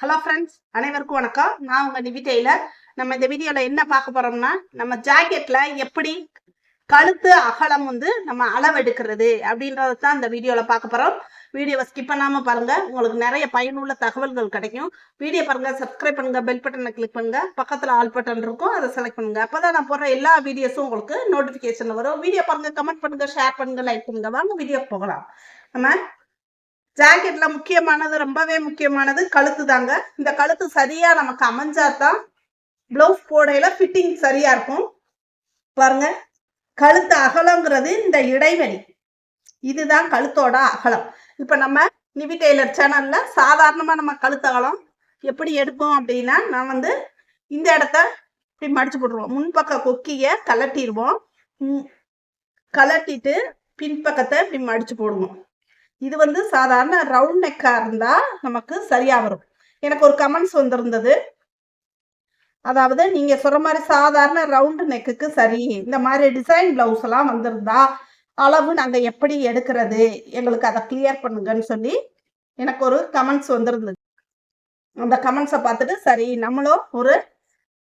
Hello friends அனைவருக்கும் வணக்கம். நான் உங்கள் நிவி டெய்லர். நம்ம இந்த வீடியோவில் என்ன பார்க்க போறோம்னா நம்ம ஜாக்கெட்ல எப்படி கழுத்து அகலம் வந்து நம்ம அளவெடுக்கிறது அப்படின்றத தான் இந்த வீடியோவில் பார்க்க போகிறோம் வீடியோவை ஸ்கிப் பண்ணாமல் பாருங்க. உங்களுக்கு நிறைய பயனுள்ள தகவல்கள் கிடைக்கும். வீடியோ பாருங்க சப்ஸ்கிரைப் பண்ணுங்க பெல் பட்டனை கிளிக் பண்ணுங்க. பக்கத்தில் ஆல் பட்டன் இருக்கும். அதை செலக்ட் பண்ணுங்க. அப்பதான் நான் போடுற எல்லா வீடியோஸும் உங்களுக்கு நோட்டிஃபிகேஷன் வரும். வீடியோ பாருங்க கமெண்ட் பண்ணுங்க ஷேர் பண்ணுங்க லைக் பண்ணுங்கள் வாங்க வீடியோ போகலாம். நம்ம ஜாக்கெட்ல முக்கியமானது ரொம்பவே முக்கியமானது கழுத்து தாங்க. இந்த கழுத்து சரியா நமக்கு அமைஞ்சாதான் பிளவுஸ் போடையில ஃபிட்டிங் சரியா இருக்கும். பாருங்க கழுத்து அகலங்கிறது இந்த இடைவெளி. இதுதான் கழுத்தோட அகலம். இப்ப நம்ம நிவி டெய்லர் சேனல்ல சாதாரணமா நம்ம கழுத்து அகலம் எப்படி எடுப்போம் அப்படின்னா நான் வந்து இந்த இடத்த இப்படி மடிச்சு போட்டுருவோம். முன்பக்க கொக்கிய கலட்டிடுவோம் கலட்டிட்டு பின்பக்கத்தை இப்படி மடிச்சு போடுவோம். இது வந்து சாதாரண ரவுண்ட் நெக்காக இருந்தால் நமக்கு சரியாக வரும். எனக்கு ஒரு கமெண்ட்ஸ் வந்திருந்தது. அதாவது நீங்கள் சொல்கிற மாதிரி சாதாரண ரவுண்டு நெக்குக்கு சரி இந்த மாதிரி டிசைன் ப்ளவுஸ் எல்லாம் வந்திருந்தா அளவு நாங்கள் எப்படி எடுக்கிறது எங்களுக்கு அதை கிளியர் பண்ணுங்கன்னு சொல்லி எனக்கு ஒரு கமெண்ட்ஸ் வந்திருந்தது. அந்த கமெண்ட்ஸை பார்த்துட்டு சரி நம்மளும் ஒரு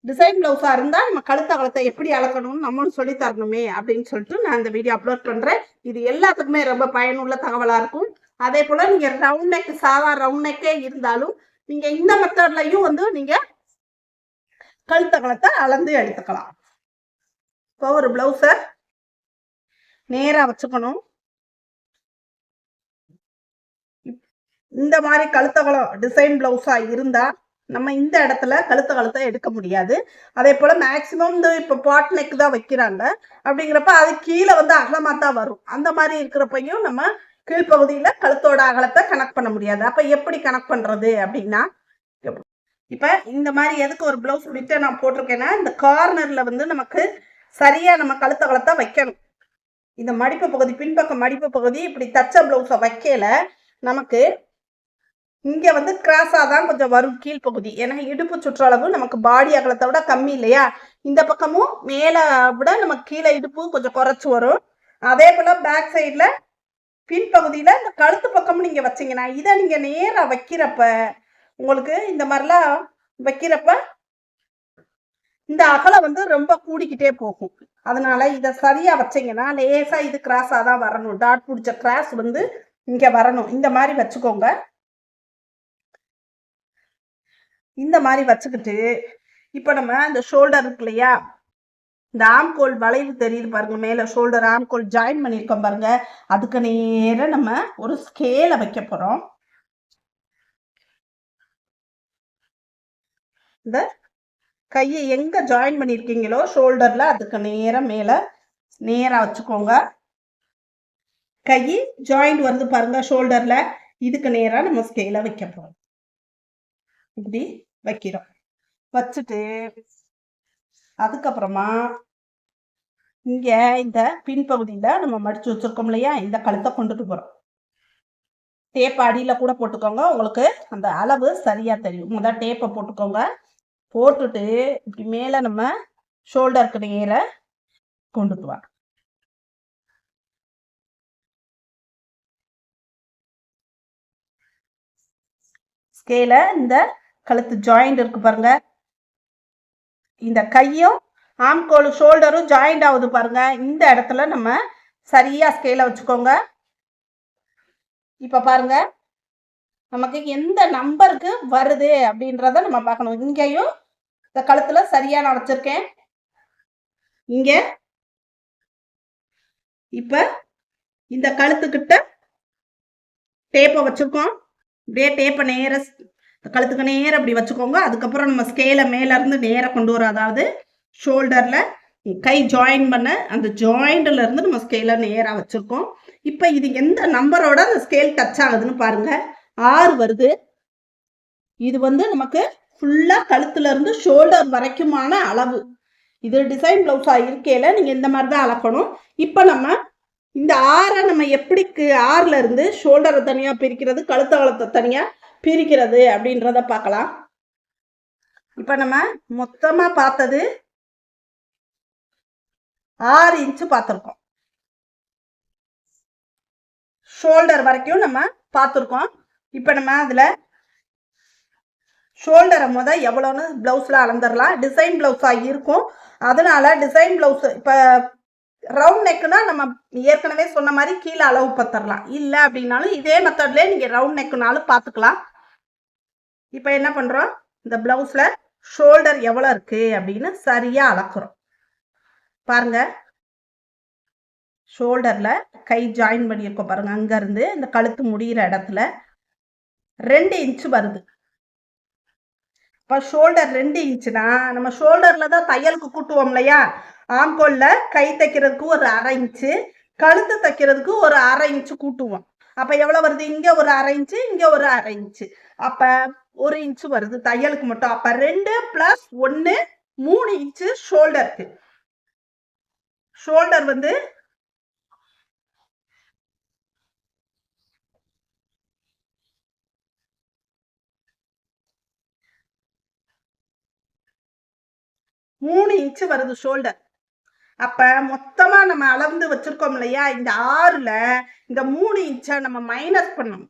டிசைன் பிளவுஸா இருந்தா நம்ம கழுத்த கழுத்தை எப்படி அளக்கணும்னு நம்மளும் சொல்லி தரணுமே அப்படின்னு சொல்லிட்டு நான் இந்த வீடியோ அப்லோட் பண்றேன். இது எல்லாத்துக்குமே ரொம்ப பயனுள்ள தகவலா இருக்கும். அதே போல நீங்க ரவுண்ட் நெக் சாதா ரவுண்ட் நெக்கே இருந்தாலும் நீங்க இந்த மெத்தட்லயும் வந்து நீங்க கழுத்த கழுத்தை அளந்து எடுத்துக்கலாம். இப்போ ஒரு பிளவுஸ நேரா வச்சுக்கணும். இந்த மாதிரி கழுத்தகலம் டிசைன் பிளவுஸா இருந்தா நம்ம இந்த இடத்துல கழுத்த கழுத்தை எடுக்க முடியாது. அதே போல மேக்சிமம் இந்த இப்போ பாட் நெக் தான் வைக்கிறாங்க. அப்படிங்கிறப்ப அது கீழே வந்து அகலமா தான் வரும். அந்த மாதிரி இருக்கிறப்பையும் நம்ம கீழ்ப்பகுதியில கழுத்தோட அகலத்தை கனெக்ட் பண்ண முடியாது. அப்ப எப்படி கனெக்ட் பண்றது அப்படின்னா இப்ப இந்த மாதிரி எதுக்கு ஒரு பிளவுஸ் விட்டு நான் போட்டிருக்கேன்னா இந்த கார்னர்ல வந்து நமக்கு சரியா நம்ம கழுத்த கழுத்தை வைக்கணும். இந்த மடிப்பு பகுதி பின்பக்க மடிப்பு பகுதி இப்படி தச்ச பிளவுஸை வைக்கல நமக்கு இங்கே வந்து கிராஸாக தான் கொஞ்சம் வரும் கீழ்ப்பகுதி. ஏன்னா இடுப்பு சுற்றளவு நமக்கு பாடி அகலத்தை விட கம்மி இல்லையா? இந்த பக்கமும் மேலே விட நமக்கு கீழே இடுப்பு கொஞ்சம் குறைச்சி வரும். அதே போல் பேக் சைடில் பின்பகுதியில் இந்த கழுத்து பக்கமும் நீங்கள் வச்சீங்கன்னா இதை நீங்கள் நேராக வைக்கிறப்ப உங்களுக்கு இந்த மாதிரிலாம் வைக்கிறப்ப இந்த அகலம் வந்து ரொம்ப கூடிக்கிட்டே போகும். அதனால இதை சரியாக வச்சீங்கன்னா லேசாக இது கிராஸாக தான் வரணும். டாட் பிடிச்ச கிராஸ் வந்து இங்கே வரணும். இந்த மாதிரி வச்சுக்கோங்க. இந்த மாதிரி வச்சுக்கிட்டு இப்போ நம்ம இந்த ஷோல்டர் இருக்கு இல்லையா? இந்த ஆம்கோல் வளைவு தெரியுது பாருங்க மேலே ஷோல்டர் ஆம்கோல் ஜாயின் பண்ணியிருக்கோம் பாருங்க. அதுக்கு நேராக நம்ம ஒரு ஸ்கேலை வைக்க போகிறோம் இந்த கையை எங்கே ஜாயின் பண்ணியிருக்கீங்களோ ஷோல்டரில் அதுக்கு நேராக மேலே நேராக வச்சுக்கோங்க. கை ஜாயிண்ட் வருது பாருங்க ஷோல்டரில் இதுக்கு நேராக நம்ம ஸ்கேலை வைக்க போகிறோம் இப்படி வைக்கிறோம். வச்சுட்டு அதுக்கப்புறமா இங்க இந்த பின்பகுதியில நம்ம மடிச்சு வச்சிருக்கோம் இல்லையா? இந்த கழுத்தை கொண்டுட்டு போறோம். டேப் அடியில கூட போட்டுக்கோங்க. உங்களுக்கு அந்த அளவு சரியா தெரியும். முதல் டேப்பை போட்டுக்கோங்க. போட்டுட்டு இப்படி மேல நம்ம ஷோல்டருக்கு நேர கொண்டுட்டு வாங்க ஸ்கேல இந்த கழுத்து ஜாயிண்ட் இருக்கு பாருங்க. இந்த கையும் ஆம்கோல் ஷோல்டரும் ஜாயிண்ட் ஆகுது பாருங்க. இந்த இடத்துல நம்ம சரியா ஸ்கேல வச்சுக்கோங்க. இப்ப பாருங்க. நமக்கு எந்த நம்பருக்கு வருது அப்படின்றத நம்ம பார்க்கணும். இங்கேயும் இந்த கழுத்துல சரியா நான் வச்சிருக்கேன். இங்க. இப்ப இந்த கழுத்துக்கிட்ட டேப்பை வச்சிருக்கோம். இப்படியே டேப்பை நேர கழுத்துக்கு நேரம் அப்படி வச்சுக்கோங்க. அதுக்கப்புறம் நம்ம ஸ்கேலை மேலேருந்து நேராக கொண்டு வரோம் அதாவது ஷோல்டரில் கை ஜாயின் பண்ண அந்த ஜாயிண்ட்ல இருந்து நம்ம ஸ்கேலை நேராக வச்சுருக்கோம். இப்போ இது எந்த நம்பரோட அந்த ஸ்கேல் டச் ஆகுதுன்னு பாருங்கள் ஆறு வருது. இது வந்து நமக்கு ஃபுல்லாக கழுத்துலேருந்து ஷோல்டர் வரைக்குமான அளவு. இது டிசைன் ப்ளவுஸாக இருக்கையில் நீங்கள் இந்த மாதிரி தான் அளக்கணும். இப்போ நம்ம இந்த ஆறை நம்ம எப்படி ஆறுலேருந்து இருந்து ஷோல்டரை தனியாக பிரிக்கிறது கழுத்த அளத்தை தனியாக பிரிக்கிறது அப்படின்றத பார்க்கலாம். இப்போ நம்ம மொத்தமாக பார்த்தது ஆறு இன்ச்சு பார்த்துருக்கோம். ஷோல்டர் வரைக்கும் நம்ம பார்த்துருக்கோம். இப்போ நம்ம அதில் ஷோல்டரை முத எவ்வளோன்னு ப்ளவுஸில் அளந்துடலாம். டிசைன் ப்ளவுஸாக இருக்கும். அதனால டிசைன் ப்ளவுஸ் இப்போ ரவுண்ட் நெக்குனா நம்ம ஏற்கனவே சொன்ன மாதிரி கீழே அளவு பத்தரலாம். இல்லை அப்படின்னாலும் இதே மெத்தட்லேயே நீங்கள் ரவுண்ட் நெக்குனாலும் பார்த்துக்கலாம் இப்போ என்ன பண்ணுறோம் இந்த ப்ளவுஸில் ஷோல்டர் எவ்வளோ இருக்கு அப்படின்னு சரியாக அளக்குறோம். பாருங்க. ஷோல்டரில் கை ஜாயின் பண்ணியிருக்கோம் பாருங்க. அங்கேருந்து இந்த கழுத்து முடிகிற இடத்துல ரெண்டு இன்ச்சு வருது. இப்போ ஷோல்டர் ரெண்டு இன்ச்சுனா நம்ம ஷோல்டரில் தான் தையலுக்கு கூட்டுவோம் இல்லையா? ஆம்கோலில் கை தைக்கிறதுக்கு ஒரு அரை இன்ச்சு கழுத்து தைக்கிறதுக்கு ஒரு அரை இன்ச்சு கூட்டுவோம். அப்போ எவ்வளோ வருது? இங்கே ஒரு அரை இன்ச்சு இங்கே ஒரு அரை இன்ச்சு. அப்போ ஒரு இன்ச்சு வருது. தையலுக்கு மட்டும். அப்போ ரெண்டு ப்ளஸ் ஒன்று மூணு இன்ச்சு ஷோல்டருக்கு ஷோல்டர் வந்து மூணு இன்ச்சு வருது ஷோல்டர் அப்ப மொத்தமா நம்ம அளந்து வச்சிருக்கோம் இல்லையா? இந்த ஆறுல இந்த மூணு இன்ச்சை நம்ம மைனஸ் பண்ணணும்.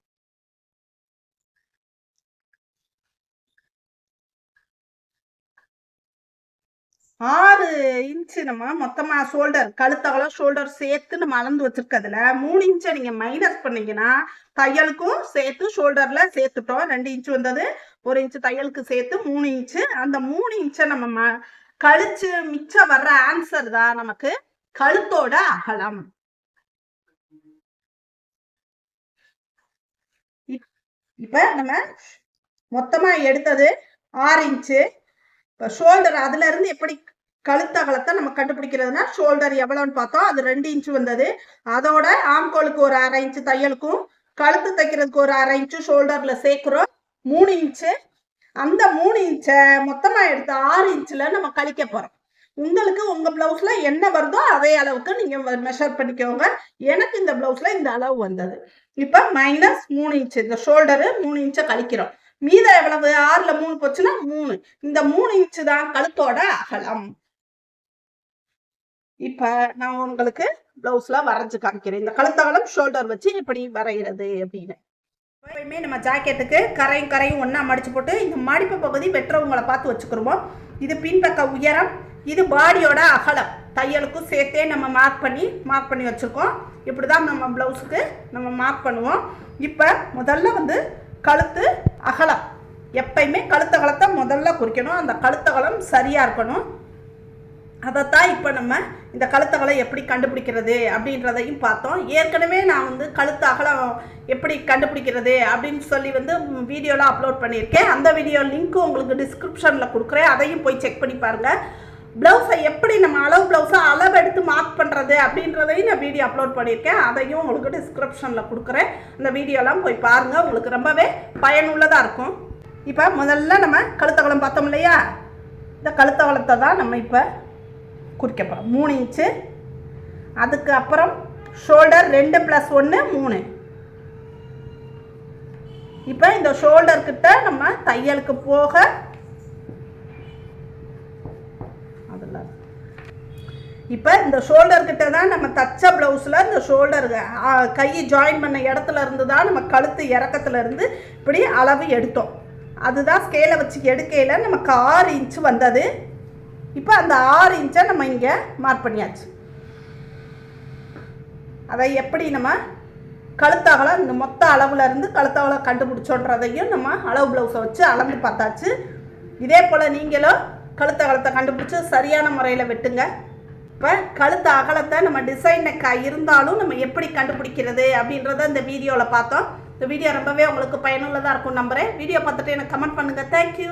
ஆறு இன்ச்சு நம்ம மொத்தமா ஷோல்டர் கழுத்தகலம் ஷோல்டர் சேர்த்து நம்ம அளந்து வச்சிருக்கிறதுல மூணு இன்ச்சை நீங்க மைனஸ் பண்ணீங்கன்னா தையலுக்கும் சேர்த்து ஷோல்டரில் சேர்த்துட்டோம். ரெண்டு இன்ச்சு வந்தது ஒரு இன்ச்சு தையலுக்கு சேர்த்து மூணு இன்ச்சு அந்த மூணு இன்ச்சை நம்ம கழிச்சு மிச்சம் வர்ற ஆன்சர் தான் நமக்கு கழுத்தோட அகலம். இப்ப நம்ம மொத்தமா எடுத்தது ஆறு இன்ச்சு இப்போ ஷோல்டர் அதுல இருந்து எப்படி கழுத்தகலத்தை நம்ம கண்டுபிடிக்கிறதுனா ஷோல்டர் எவ்வளோன்னு பார்த்தோம். அது ரெண்டு இன்ச்சு வந்தது. அதோட ஆம்கோலுக்கு ஒரு அரை இன்ச்சு தையலுக்கும் கழுத்து தைக்கிறதுக்கு ஒரு அரை இன்ச்சு ஷோல்டர்ல சேர்க்கிறோம். மூணு இன்ச்சு அந்த மூணு இன்ச்சை மொத்தமாக எடுத்து ஆறு இன்ச்சில் நம்ம கழிக்க போகிறோம் உங்களுக்கு உங்கள் ப்ளவுஸில் என்ன வருதோ அதே அளவுக்கு நீங்கள் மெஷர் பண்ணிக்கோங்க. எனக்கு இந்த ப்ளவுஸில் இந்த அளவு வந்தது. இப்போ மைனஸ் மூணு இன்ச்சு இந்த ஷோல்டரு மூணு இன்ச்சை கழிக்கிறோம். மீதம் எவ்வளவு? ஆறில் மூணு போச்சுன்னா மூணு. இந்த மூணு இன்ச்சு தான் கழுத்தோட அகலம். இப்போ நான் உங்களுக்கு ப்ளவுஸில் வரைஞ்சு காமிக்கிறேன். இந்த கழுத்தகலம் ஷோல்டர் வச்சு இப்படி வரைகிறது அப்படின்னு. எப்பயுமே நம்ம ஜாக்கெட்டுக்கு கரையும் கரையும் ஒன்றா மடிச்சு போட்டு இந்த மடிப்பு பகுதி வெட்டுறவங்களை பார்த்து வச்சுக்கிருவோம். இது பின்பக்க உயரம் இது பாடியோட அகலம். தையலுக்கும் சேர்த்தே நம்ம மார்க் பண்ணி மார்க் பண்ணி வச்சுருக்கோம். இப்படி தான் நம்ம ப்ளவுஸுக்கு நம்ம மார்க் பண்ணுவோம். இப்போ முதல்ல வந்து கழுத்து அகலம். எப்பயுமே கழுத்தகலத்தை முதல்ல குறிக்கணும். அந்த கழுத்தகலம் சரியாக இருக்கணும். அதைத்தான் இப்போ நம்ம இந்த கழுத்தகலை எப்படி கண்டுபிடிக்கிறது அப்படின்றதையும் பார்த்தோம். ஏற்கனவே நான் வந்து கழுத்து அகலம் எப்படி கண்டுபிடிக்கிறது அப்படின்னு சொல்லி வந்து வீடியோலாம் அப்லோட் பண்ணியிருக்கேன். அந்த வீடியோ லிங்க்கும் உங்களுக்கு டிஸ்கிரிப்ஷனில் கொடுக்குறேன். அதையும் போய் செக் பண்ணி பாருங்கள் ப்ளவுஸை எப்படி நம்ம அளவு ப்ளவுஸை அளவு எடுத்து மார்க் பண்ணுறது அப்படின்றதையும் நான் வீடியோ அப்லோட் பண்ணியிருக்கேன். அதையும் உங்களுக்கு டிஸ்கிரிப்ஷனில் கொடுக்குறேன். அந்த வீடியோலாம் போய் பாருங்கள் உங்களுக்கு ரொம்பவே பயனுள்ளதாக இருக்கும். இப்போ முதல்ல நம்ம கழுத்தகலம் பார்த்தோம் இல்லையா? இந்த கழுத்தகலத்தை தான் நம்ம இப்போ குறிக்க போகிறோம் மூணு இன்ச்சு. அதுக்கு அப்புறம் ஷோல்டர் ரெண்டு ப்ளஸ் ஒன்று மூணு. இப்போ இந்த ஷோல்டர்கிட்ட நம்ம தையலுக்கு போக அதில். இப்போ இந்த ஷோல்டர்கிட்ட தான் நம்ம தச்ச ப்ளவுஸில் இந்த ஷோல்டர் கை ஜாயின் பண்ண இடத்துல இருந்து தான் நம்ம கழுத்து இறக்கத்துலேருந்து இப்படி அளவு எடுத்தோம். அதுதான் ஸ்கேலை வச்சு எடுக்கையில் நமக்கு ஆறு இன்ச்சு வந்தது. இப்போ அந்த ஆறு இன்ச்சை நம்ம இங்கே மார்க் பண்ணியாச்சு. அதை எப்படி நம்ம கழுத்தகலம் இந்த மொத்த அளவில் இருந்து கழுத்தகலம் கண்டுபிடிச்சோன்றதையும் நம்ம அளவு ப்ளவுஸை வச்சு அளந்து பார்த்தாச்சு. இதே போல் நீங்களும் கழுத்தகலத்தை கண்டுபிடிச்சி சரியான முறையில் வெட்டுங்க. இப்போ கழுத்து அகலத்தை நம்ம டிசைன் நெக்காக இருந்தாலும் நம்ம எப்படி கண்டுபிடிக்கிறது அப்படின்றத இந்த வீடியோவில் பார்த்தோம். இந்த வீடியோ ரொம்பவே உங்களுக்கு பயனுள்ளதாக இருக்கும் நம்புகிறேன் வீடியோ பார்த்துட்டு எனக்கு கமெண்ட் பண்ணுங்கள் தேங்க்யூ